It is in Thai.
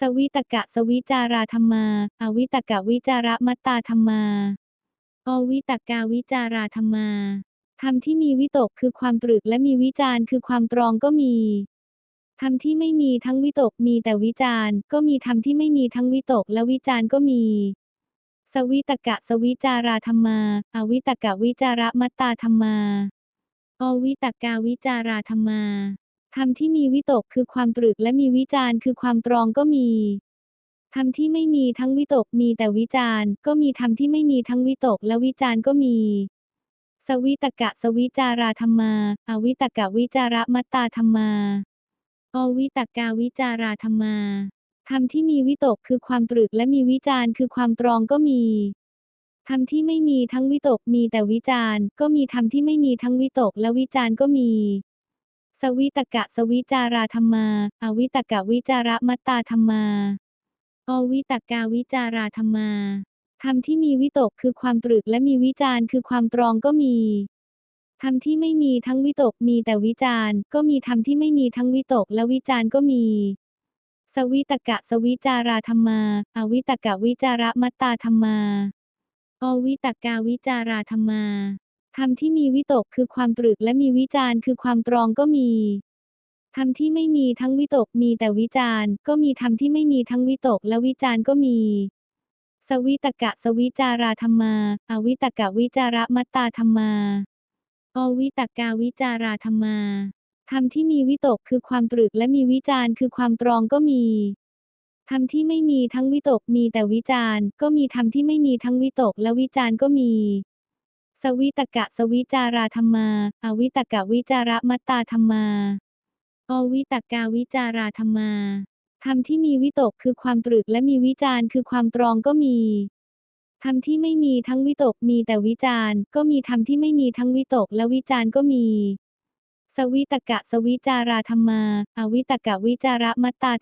สวิตกะสวิจาราธรรมา อวิตกะวิจารมัตตาธรรมา อวิตกาวิจาราธรรมาธรรมที่มีวิตกคือความตรึกและมีวิจารณ์คือความตรองก็มีธรรมที่ไม่มีทั้งวิตกมีแต่วิจารณ์ก็มีธรรมที่ไม่มีทั้งวิตกและวิจารณ์ก็มี สวิตกะสวิจาราธรรมา อวิตกะวิจารมัตตาธรรมา อวิตกาวิจาราธรรมา ธรรมที่มีวิตกคือความตรึกและมีวิจารณ์คือความตรองก็มีธรรมที่ไม่มีทั้งวิตกมีแต่วิจารณ์ก็มีธรรมที่ไม่มีทั้งวิตกและวิจารณ์ก็มี สวิตกะสวิจาราธรรมา อวิตกะวิจาระมัตตาธรรมาอวิตกาวิจาราธรรมาธรรมที่มีวิตกคือความตรึกและมีวิจารณ์คือความตรองก็มีธรรมที่ไม่มีทั้งวิตกมีแต่วิจารณ์ก็มีธรรมที่ไม่มีทั้งวิตกและวิจารณ์ก็มี สวิตกะสวิจาราธรรมา อวิตกะวิจาระมัตตาธรรมา อวิตกาวิจาราธรรมาธรรมที่มีวิตกคือความตรึกและมีวิจารณ์คือความตรองก็มีธรรมที่ไม่มีทั้งวิตกมีแต่วิจารณ์ก็มีธรรมที่ไม่มีทั้งวิตกและวิจารณ์ก็มี สวิตกะสวิจาราธรรมา อวิตกะวิจาระมัตตาธรรมา อวิตกาวิจาราธรรมา ธรรมที่มีวิตกคือความตรึกและมีวิจารณ์คือความตรองก็มีธรรมที่ไม่มีทั้งวิตกมีแต่วิจารณ์ก็มีธรรมที่ไม่มีทั้งวิตกและวิจารณ์ก็มี สวิตกะสวิจาราธรรมา อวิตกะวิจาระมัตตาธรรมา อวิตกาวิจาราธรรมาธรรมที่มีวิตกคือความตรึกและมีวิจารณ์คือความตรองก็มีธรรมที่ไม่มีทั้งวิตกมีแต่วิจารณ์ก็มีธรรมที่ไม่มีทั้งวิตกและวิจารณ์ก็มี สวิตกะสวิจาราธรรมา อวิตกะวิจาระมัตตาธรรมา อวิตกาวิจาราธรรมาธรรมที่มีวิตกคือความตรึกและมีวิจารณ์คือความตรองก็มีธรรมที่ไม่มีทั้งวิตกมีแต่วิจารณ์ก็มีธรรมที่ไม่มีทั้งวิตกและวิจารณ์ก็มี สวิตกะสวิจาราธรรมา อวิตกะวิจาระมัตตา